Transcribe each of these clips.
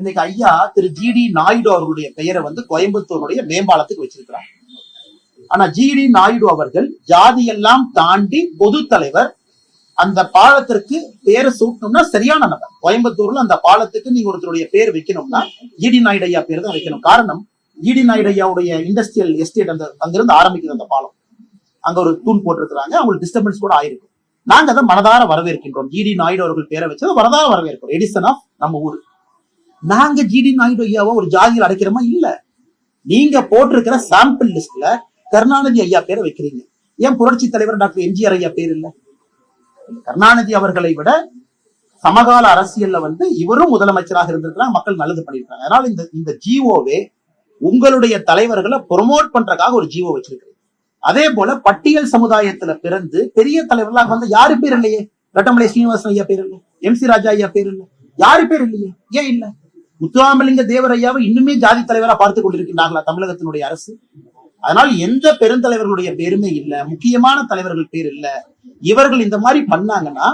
இன்னைக்கு ஐயா திரு ஜிடி நாயுடு அவர்களுடைய பெயரை வந்து கோயம்புத்தூருடைய மேம்பாலத்துக்கு வச்சிருக்கிறார். ஆனா ஜி டி நாயுடு அவர்கள் ஜாதியெல்லாம் தாண்டி பொது தலைவர். அந்த பாலத்திற்கு பேரை சூட்டணும்னா சரியான நபர். கோயம்புத்தூர்ல அந்த பாலத்துக்கு நீங்க ஒருத்தருடைய பேர் வைக்கணும்னா ஈடி நாயுடு ஐயா பேர் தான் வைக்கணும். காரணம் ஈடி நாயுடு ஐயாவுடைய இண்டஸ்ட்ரியல் எஸ்டேட் அந்த அங்கிருந்து ஆரம்பிக்குது அந்த பாலம். அங்க ஒரு தூண் போட்டிருக்கிறாங்க அவங்களுக்கு டிஸ்டர்பன்ஸ் கூட ஆயிருக்கும். நாங்க அதை மனதார வரவேற்கின்றோம். ஜிடி நாயுடு அவர்கள் பேரை வச்சது மனதார வரவேற்கிறோம். எடிசன் ஆஃப் நம்ம ஊர். நாங்க ஜிடி நாயுடு ஐயாவோ ஒரு ஜாதியில் அடைக்கிறோமா? இல்ல. நீங்க போட்டிருக்கிற சாம்பிள் லிஸ்ட்ல கருணாநிதி ஐயா பேரை வைக்கிறீங்க. ஏன் புரட்சி தலைவர் டாக்டர் எம்ஜிஆர் ஐயா பேர் இல்ல? கருணாநிதி அவர்களை விட சமகால அரசியல்ல வந்து இவரும் முதலமைச்சராக இருந்திருக்கிறாங்க மக்கள் நல்லது பண்ணிருக்காங்க அதனால இந்த இந்த ஜிஓவே உங்களுடைய தலைவர்களை ப்ரொமோட் பண்றதுக்காக ஒரு ஜிஓ வச்சிருக்கிறீங்க. அதே போல பட்டியல் சமுதாயத்துல பிறந்து பெரிய தலைவர்களாக வந்து யாரு பேர் இல்லையே? ரட்டமலை சீனிவாசன் ஐயா பேர் இல்லை? எம் சி ராஜா ஐயா பேர் இல்லை? யாரு பேர் இல்லையே? ஏன் இல்ல? முத்துராமலிங்க தேவரையாவை இன்னுமே ஜாதி தலைவரா பார்த்து கொண்டிருக்கின்றார்களா தமிழகத்தினுடைய அரசு? அதனால் எந்த பெருந்தலைவர்களுடைய பேருமே இல்ல முக்கியமான தலைவர்கள் பேர் இல்ல. இவர்கள் இந்த மாதிரி பண்ணாங்கன்னா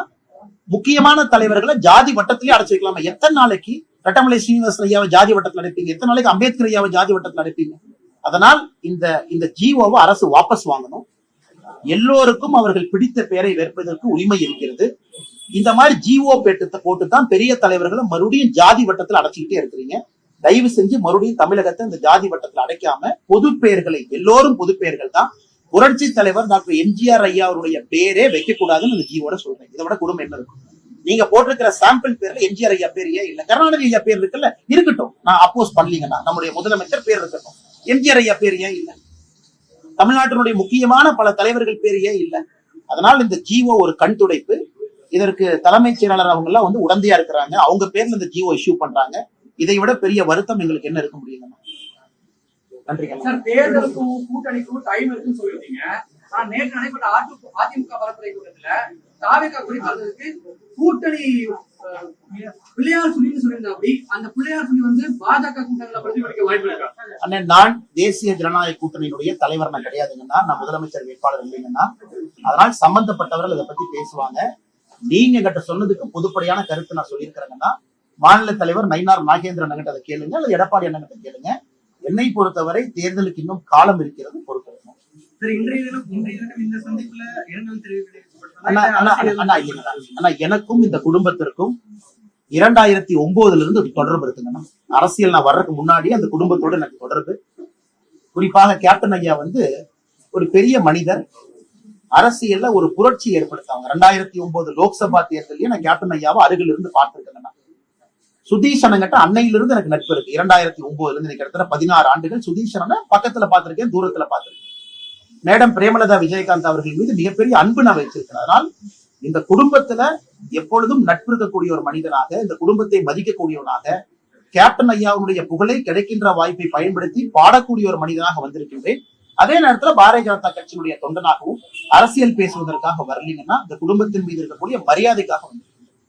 முக்கியமான தலைவர்களை ஜாதி வட்டத்திலே அடைச்சு வைக்கலாமா? எத்தனை நாளைக்கு ரட்டமலை சீனிவாசன் ஐயாவை ஜாதி வட்டத்தில் அடைப்பீங்க? எத்தனை நாளைக்கு அம்பேத்கர் ஐயாவை ஜாதி வட்டத்தில் அடைப்பீங்க? அதனால் இந்த இந்த ஜீவோவை அரசு வாபஸ் வாங்கணும். எல்லோருக்கும் அவர்கள் பிடித்த பெயரை வைப்பதற்கு உரிமை இருக்கிறது. இந்த மாதிரி ஜிஓ பேட்டத்தை போட்டு தான் பெரிய தலைவர்களை மறுபடியும் ஜாதி வட்டத்தில் அடைச்சிக்கிட்டே இருக்கிறீங்க. தயவு செஞ்சு மறுபடியும் தமிழகத்தை இந்த ஜாதி வட்டத்தில் அடைக்காம பொது பெயர்களை எல்லோரும் பொது பெயர்கள் தான். புரட்சி தலைவர் டாக்டர் எம்ஜிஆர் ஐயா அவருடைய பேரே வைக்க கூடாதுன்னு அந்த ஜியோட சொல்றேன். இதை விட குடும்பம் என்ன இருக்கும்? நீங்க போட்டிருக்கிற சாம்பிள் பேர்ல எம்ஜிஆர் ஐயா பேர் ஏன் இல்ல கருணாநிதி ஐயா பேர் இருக்குல்ல இருக்கட்டும். நான் அப்போஸ் பண்ணலீங்கன்னா நம்முடைய முதலமைச்சர் பேர் இருக்கட்டும். எம்ஜிஆர் ஐயா பேர் ஏன் இல்ல. தமிழ்நாட்டினுடைய முக்கியமான பல தலைவர்கள் பேரையே இல்லை. அதனால் இந்த ஜிஓ ஒரு கண் துடைப்பு. இதற்கு தலைமைச் செயலாளர் அவங்க எல்லாம் வந்து உடந்தையா இருக்கிறாங்க. அவங்க பேர்ல இந்த ஜிஓ இஷ்யூ பண்றாங்க. இதை விட பெரிய வருத்தம் எங்களுக்கு என்ன இருக்க முடியுங்க நன்றி தேர்தலுக்கும் கூட்டணிக்கும் டைம் இருக்குன்னு சொல்லிருந்தீங்க ஆனா நேற்று நடைபெற்ற அதிமுக பரப்புரை கூட்டத்துல தாவேக்கா குறிப்பாளருக்கு கூட்டணி பிள்ளையார் சுழின்னு சொல்லியிருந்தாப்படி அந்த பிள்ளையார் சுழி வந்து பாஜக கூட்டங்களை பிரதிபலிக்க வாய்ப்பு இருக்கா? அண்ணன் நான் தேசிய ஜனநாயக கூட்டணியினுடைய தலைவர் நான் கிடையாதுங்கன்னா நான் முதலமைச்சர் வேட்பாளர் இல்லைங்கன்னா அதனால் சம்பந்தப்பட்டவர்கள் பத்தி பேசுவாங்க. நீங்க கிட்ட சொன்னதுக்கு பொதுப்படையான கருத்து நான் சொல்லியிருக்கிறேங்கன்னா மாநில தலைவர் நயினார் நாகேந்திரன் கிட்ட அதை கேளுங்க அல்லது எடப்பாடி அண்ணன் கிட்ட கேளுங்க. என்னை பொறுத்தவரை தேர்தலுக்கு இன்னும் காலம் இருக்கிறது பொறுத்திருக்கணும் சரி இன்றைய தினம் இன்றைய தினம் இந்த சந்திப்புல இரண்டாம் தெரிவிக்கப்பட்டது எனக்கும் இந்த குடும்பத்திற்கும் இரண்டாயிரத்தி ஒன்பதுல இருந்து தொடர்பு இருக்குங்கண்ணா அரசியல் நான் வர்றதுக்கு முன்னாடி அந்த குடும்பத்தோட எனக்கு தொடர்பு. குறிப்பாக கேப்டன் ஐயா வந்து ஒரு பெரிய மனிதர். அரசியல்ல ஒரு புரட்சி ஏற்படுத்தாங்க ரெண்டாயிரத்தி ஒன்பது லோக்சபா தேர்தலையும் நான் கேப்டன் ஐயாவை அருகில் இருந்து பார்த்திருக்கேங்கண்ணா சுதீஷ் அன்னையிலிருந்து எனக்கு நட்பு இருக்கு. இரண்டாயிரத்தி ஒன்பதுல இருந்து எனக்கு கிட்டத்தட்ட பதினாறு ஆண்டுகள் சுதீஷ் பக்கத்துல பார்த்திருக்கேன் தூரத்துல பார்த்திருக்கேன். மேடம் பிரேமலதா விஜயகாந்த் அவர்கள் மீது மிகப்பெரிய அன்பு நான் வச்சிருக்கேன் அதனால் இந்த குடும்பத்துல எப்பொழுதும் நட்பு இருக்கக்கூடிய ஒரு மனிதனாக இந்த குடும்பத்தை மதிக்கக்கூடியவனாக கேப்டன் ஐயாவுடைய புகழை கிடைக்கின்ற வாய்ப்பை பயன்படுத்தி பாடக்கூடிய ஒரு மனிதனாக வந்திருக்கின்றேன். அதே நேரத்துல பாரதிய ஜனதா கட்சியினுடைய தொண்டனாகவும் அரசியல் பேசுவதற்காக வரலீங்கன்னா இந்த குடும்பத்தின் மீது இருக்கக்கூடிய மரியாதைக்காக வந்து